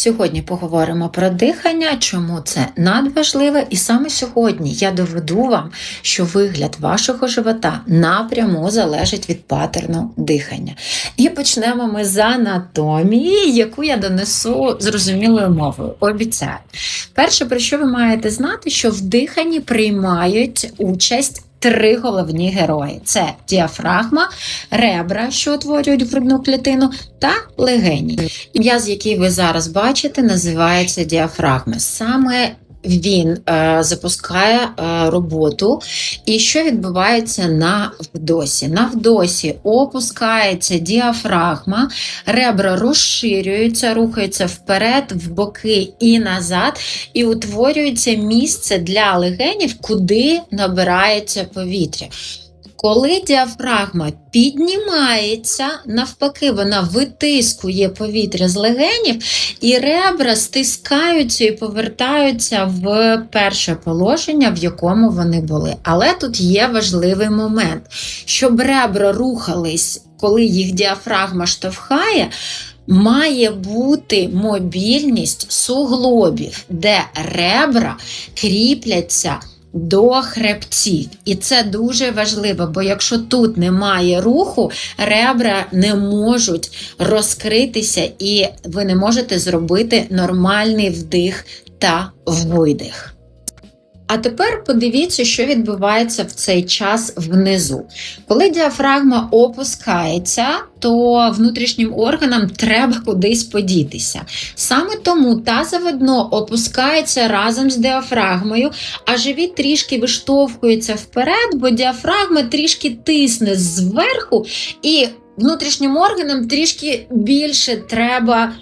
Сьогодні поговоримо про дихання, чому це надважливе, і саме сьогодні я доведу вам, що вигляд вашого живота напряму залежить від паттерну дихання. І почнемо ми з анатомії, яку я донесу зрозумілою мовою. Обіцяю. Перше, про що ви маєте знати, що в диханні приймають участь. Три головні герої: це діафрагма, ребра, що утворюють грудну клітину, та легені. М'яз, який ви зараз бачите, називається діафрагма. Саме він е, запускає е, роботу. І що відбувається на вдосі? На вдосі опускається діафрагма, ребра розширюються, рухаються вперед, в боки і назад, і утворюється місце для легенів, куди набирається повітря. Коли діафрагма піднімається, навпаки, вона витискує повітря з легенів, і ребра стискаються і повертаються в перше положення, в якому вони були. Але тут є важливий момент, щоб ребра рухались, коли їх діафрагма штовхає. Має бути мобільність суглобів, де ребра кріпляться до хребців. І це дуже важливо, бо якщо тут немає руху, ребра не можуть розкритися, і ви не можете зробити нормальний вдих та видих. А тепер подивіться, що відбувається в цей час внизу. Коли діафрагма опускається, то внутрішнім органам треба кудись подітися. Саме тому тазове дно опускається разом з діафрагмою, а живіт трішки виштовхується вперед, бо діафрагма трішки тисне зверху, і внутрішнім органам трішки більше треба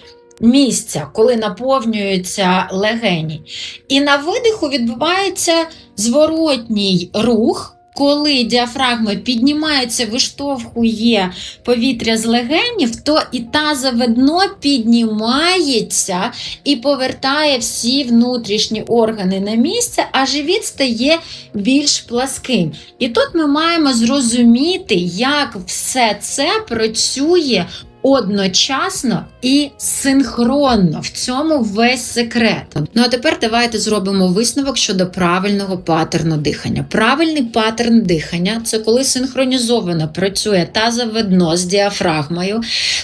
місця, коли наповнюються легені. І на видиху відбувається зворотній рух. Коли діафрагма піднімається, виштовхує повітря з легенів, то і тазове дно піднімається і повертає всі внутрішні органи на місце, а живіт стає більш пласким. І тут ми маємо зрозуміти, як все це працює одночасно і синхронно. В цьому весь секрет. Ну а тепер давайте зробимо висновок щодо правильного паттерну дихання. Правильний паттерн дихання це коли синхронізовано працює тазове дно з діафрагмою,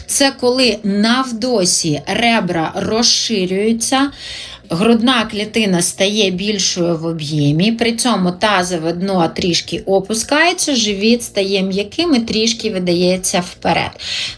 це коли навдосі ребра розширюються. Грудна клітина стає більшою в об'ємі, при цьому тазове дно трішки опускається, живіт стає м'яким і трішки видається вперед.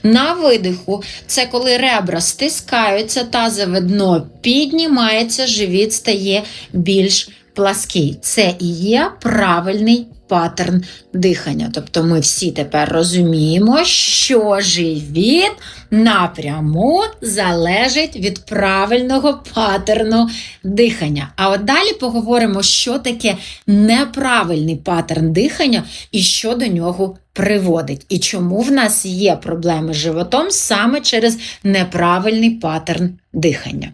На видиху це коли ребра стискаються, тазове дно піднімається, живіт стає більш плаский. Це і є правильний паттерн дихання. Тобто ми всі тепер розуміємо, що живіт напряму залежить від правильного паттерну дихання. А от далі поговоримо, що таке неправильний паттерн дихання і що до нього приводить. І чому в нас є проблеми з животом саме через неправильний паттерн дихання.